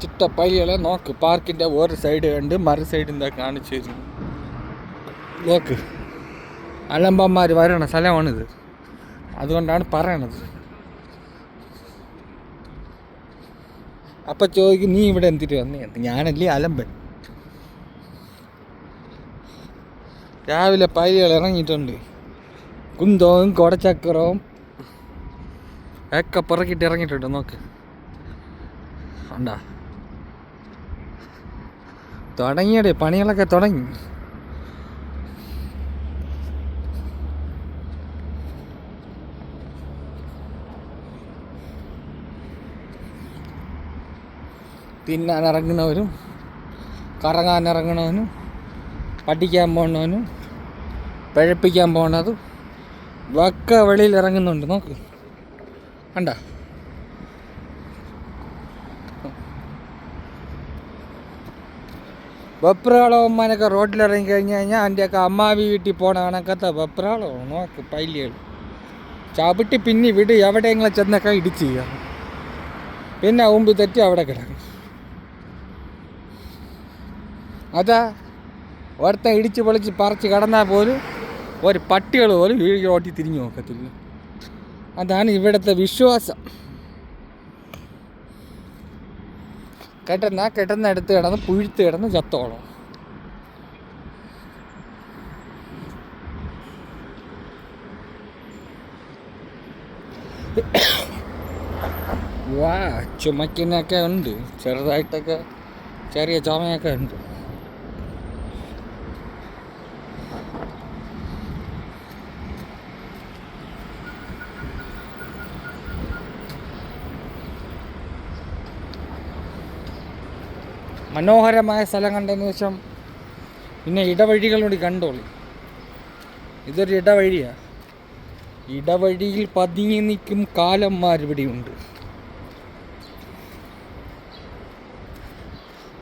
ചിട്ടപ്പള്ളികളെ നോക്ക്. പാർക്കിന്റെ ഒരു സൈഡ് കണ്ട് മറു സൈഡ് എന്താ കാണിച്ചു നോക്ക്. അലമ്പന്മാർ വരണ സ്ഥലമാണിത്. അതുകൊണ്ടാണ് പറയണത്. അപ്പം ചോദിക്കും നീ ഇവിടെ എന്തിട്ട് വന്നേ? ഞാനല്ലേ അലമ്പൻ. രാവിലെ പൈലികൾ ഇറങ്ങിയിട്ടുണ്ട്. കുന്തവും കൊടച്ചക്കറവും ഒക്കെ പിറക്കിട്ട് ഇറങ്ങിയിട്ടുണ്ട്. നോക്ക്. ഉണ്ടാ തുടങ്ങിയടേ പണികളൊക്കെ തുടങ്ങി. തിന്നാൻ ഇറങ്ങുന്നവരും കറങ്ങാൻ ഇറങ്ങണവനും പഠിക്കാൻ പോകുന്നവനും പഴപ്പിക്കാൻ പോണതും ഒക്കെ വെളിയിൽ ഇറങ്ങുന്നുണ്ട്. നോക്ക്. കണ്ട? വെപ്രാളവന്മാരൊക്കെ റോഡിൽ ഇറങ്ങി കഴിഞ്ഞ് കഴിഞ്ഞാൽ അതിന്റെയൊക്കെ അമ്മാവി വീട്ടിൽ പോണ കണക്കത്തെ വെപ്രാളോ നോക്ക് പൈലികൾ. ചവിട്ടി പിന്നെ വിട് എവിടെയെങ്കിലും ചെന്നൊക്കെ ഇടിച്ച് ചെയ്യാം പിന്നെ ഉമ്പ് തെറ്റി അവിടെ കിടക്കും. അതാ ഒരുത്തൻ ഇടിച്ച് പൊളിച്ച് പറിച്ച് കടന്നാൽ പോലും ഒരു പട്ടികൾ പോലും വീഴ് ഓട്ടി തിരിഞ്ഞു നോക്കത്തില്ല. അതാണ് ഇവിടുത്തെ വിശ്വാസം. കെട്ടുന്ന എടുത്ത് കിടന്ന് പുഴുത്ത് കിടന്ന് ചത്തോളം. വാ ചുമക്കിനൊക്കെ ഉണ്ട്. ചെറുതായിട്ടൊക്കെ ചെറിയ ചുമയൊക്കെ ഉണ്ട്. മനോഹരമായ സ്ഥലം കണ്ടതിന് ശേഷം പിന്നെ ഇടവഴികളോട് കണ്ടോളി. ഇതൊരു ഇടവഴിയാണ് ഇടവഴിയിൽ പതിങ്ങി നിൽക്കും കാലന്മാർ ഇവിടെയുണ്ട്.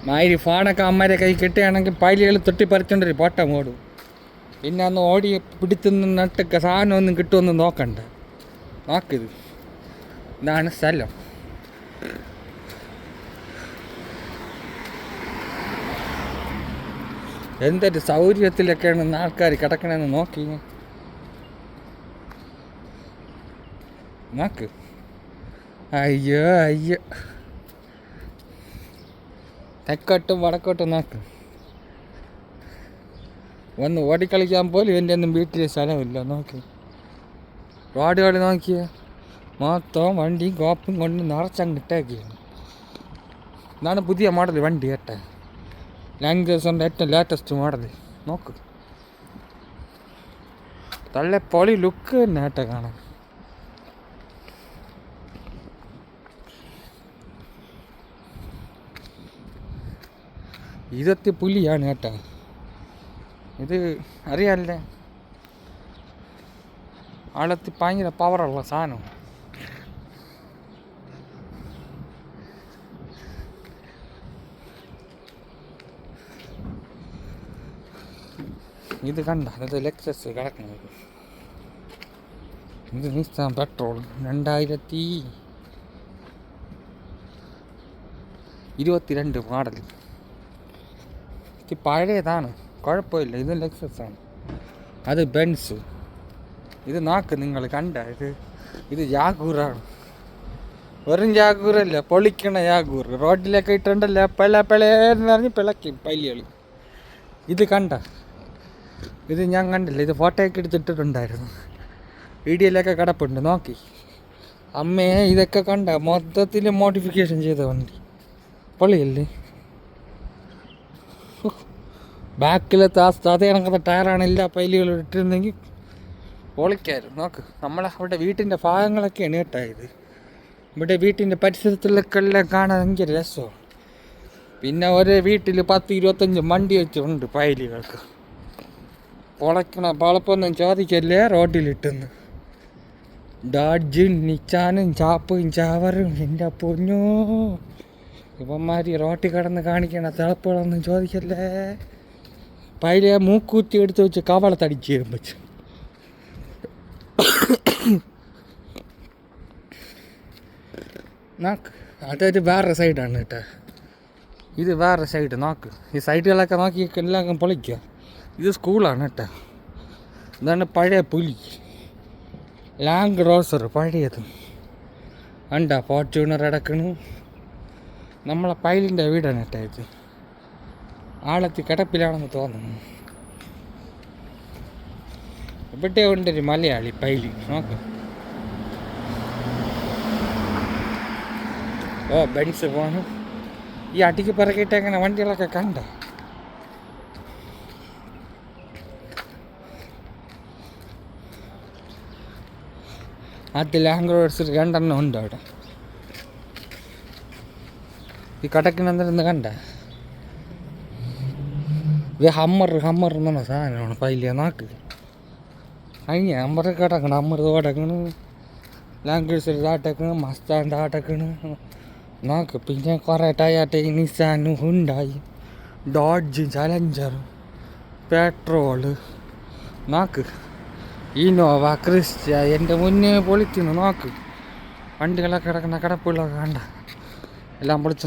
മാതിരി ഫാണൊക്കെ അമ്മരെ കൈ കിട്ടുകയാണെങ്കിൽ പൈലികൾ തൊട്ടിപ്പറിച്ചോണ്ടൊരു പാട്ടം ഓടും പിന്നെ അന്ന് ഓടി പിടിത്തുന്ന നട്ടൊക്കെ സാധനമൊന്നും കിട്ടുമെന്ന് നോക്കണ്ട. നോക്കിത് ഇതാണ് സ്ഥലം. എന്തൊരു സൗകര്യത്തിലൊക്കെയാണ് ആൾക്കാർ കിടക്കണമെന്ന് നോക്കി. നോക്ക്. അയ്യോ അയ്യോ. തെക്കോട്ടും വടക്കോട്ടും നോക്ക്. ഒന്ന് ഓടിക്കളിക്കാൻ പോലും എന്റെ ഒന്നും വീട്ടിൽ സ്ഥലമില്ല നോക്ക്. റോഡുകൾ നോക്കിയ. മൊത്തം വണ്ടിയും കോപ്പും കൊണ്ട് നിറച്ചങ്ങ് ഇട്ടേക്കാണ് ഇതാണ് പുതിയ മോഡൽ വണ്ടി കേട്ടെ. ലാംഗ്വേജ് ഏറ്റവും ലേറ്റസ്റ്റ് മോഡൽ നോക്ക്. തള്ള പൊളി ലുക്ക് തന്നെ കേട്ടോ കാണാൻ. ഇതൊത്തി പുലിയാണ് കേട്ടോ. ഇത് അറിയാമല്ലേ ആളത്തി ഭയങ്കര പവറുള്ള സാധനം ഇത് കണ്ട? അത് ലെക്സസ് കിടക്കുന്നത്. ഇത് നിസ്സാൻ പെട്രോൾ രണ്ടായിരത്തി ഇരുപത്തിരണ്ട് മോഡൽ ഇത് പഴയതാണ്. കുഴപ്പമില്ല. ഇത് ലെക്സസ് ആണ്. അത് ബെൻസ് ഇത് നാക്ക് നിങ്ങൾ കണ്ട. ഇത് ഇത് ജാഗൂറാണ് വെറും ജാഗൂറല്ല പൊളിക്കണ ജാഗൂർ റോഡിലൊക്കെ ഇട്ടുണ്ടല്ലോ പിള പിളയെന്ന് പറഞ്ഞ് പിളക്കും പല്ലികൾ ഇത് കണ്ട. ഇത് ഞാൻ കണ്ടില്ല ഇത് ഫോട്ടോയൊക്കെ എടുത്തിട്ടിട്ടുണ്ടായിരുന്നു. വീഡിയോയിലൊക്കെ കിടപ്പുണ്ട് നോക്കി. അമ്മയെ ഇതൊക്കെ കണ്ട മൊത്തത്തിൽ മോഡിഫിക്കേഷൻ ചെയ്ത വണ്ടി. പൊളിയല്ലേ? ബാക്കിലത്തെ ആ അതേ കണക്കത്തെ ടയറാണ് എല്ലാ പൈലുകളും ഇട്ടിരുന്നെങ്കിൽ പൊളിക്കായിരുന്നു. നോക്ക് നമ്മളെ അവിടെ വീട്ടിന്റെ ഭാഗങ്ങളൊക്കെയാണ് കേട്ടായത്. ഇവിടെ വീട്ടിന്റെ പരിസരത്തിലൊക്കെ എല്ലാം കാണാൻ ഭയങ്കര രസമാണ്. പിന്നെ ഒരേ വീട്ടിൽ പത്ത് ഇരുപത്തഞ്ച് വണ്ടി വെച്ചുണ്ട് പൈലുകൾക്ക്. പൊളക്കണ പളപ്പൊന്നും ചോദിക്കല്ലേ റോഡിലിട്ടെന്ന്. ഡാഡ്ജും നിച്ചാനും ചാപ്പും ചാവറും എന്റെ പൊന്നോ. ഇവന്മാർ റോട്ടിൽ കിടന്ന് കാണിക്കണ തിളപ്പുകളൊന്നും ചോദിക്കല്ലേ. പൈലെ മൂക്കൂത്തി എടുത്ത് വെച്ച് കവളത്തടിച്ച് വെച്ച്. നോക്ക്. അതൊരു വേറെ സൈഡാണ് കേട്ടോ. ഇത് വേറെ സൈഡ് നോക്ക്. ഈ സൈഡുകളൊക്കെ നോക്കി എല്ലാം പൊളിക്കുക ഇത് സ്കൂളാണ് കേട്ടോ ഇതാണ് പഴയ പുലി ലാങ് റോസർ പഴയത് കണ്ട ഫോർച്യൂണർ അടക്കണു നമ്മളെ പൈലിന്റെ വീടാണ് കേട്ടോ ഇത് ആളത്തി കിടപ്പിലാണെന്ന് തോന്നുന്നു ഇവിടെ ഉണ്ടൊരു മലയാളി പൈലി നോക്ക് ഓ ബെൻസ് പോണു ഈ അടിക്ക് പിറകിട്ട് അങ്ങനെ വണ്ടികളൊക്കെ കണ്ട അത് ലാംഗ്വേഴ്സ് രണ്ടെണ്ണം ഉണ്ട് അവിടെ. ഈ കടക്കിനെന്തിരുന്ന് കണ്ട? ഇത് ഹമ്മർ ഹമ്മർ എന്ന് പറഞ്ഞ സാധനമാണ്. പൈലിയ നാക്ക്. കഴിഞ്ഞ ഹമ്മർ കിടക്കണം ഹമ്മർ കിടക്കണ്. ലാംഗ്വേജ് ഇതാട്ടക്കണ് മസ്താന്റെ ആട്ടക്കണ് നാക്ക്. പിന്നെ കുറേ Toyota Nissan Hyundai Dodge Challenger petrol നോക്ക്. ഇനോവ ക്രിസ്റ്റ എന്റെ മുന്നേ പൊളിക്കുന്നു നോക്ക്. വണ്ടികളൊക്കെ കിടക്കുന്ന കിടപ്പുകളൊക്കെ കണ്ട. എല്ലാം പൊളിച്ചു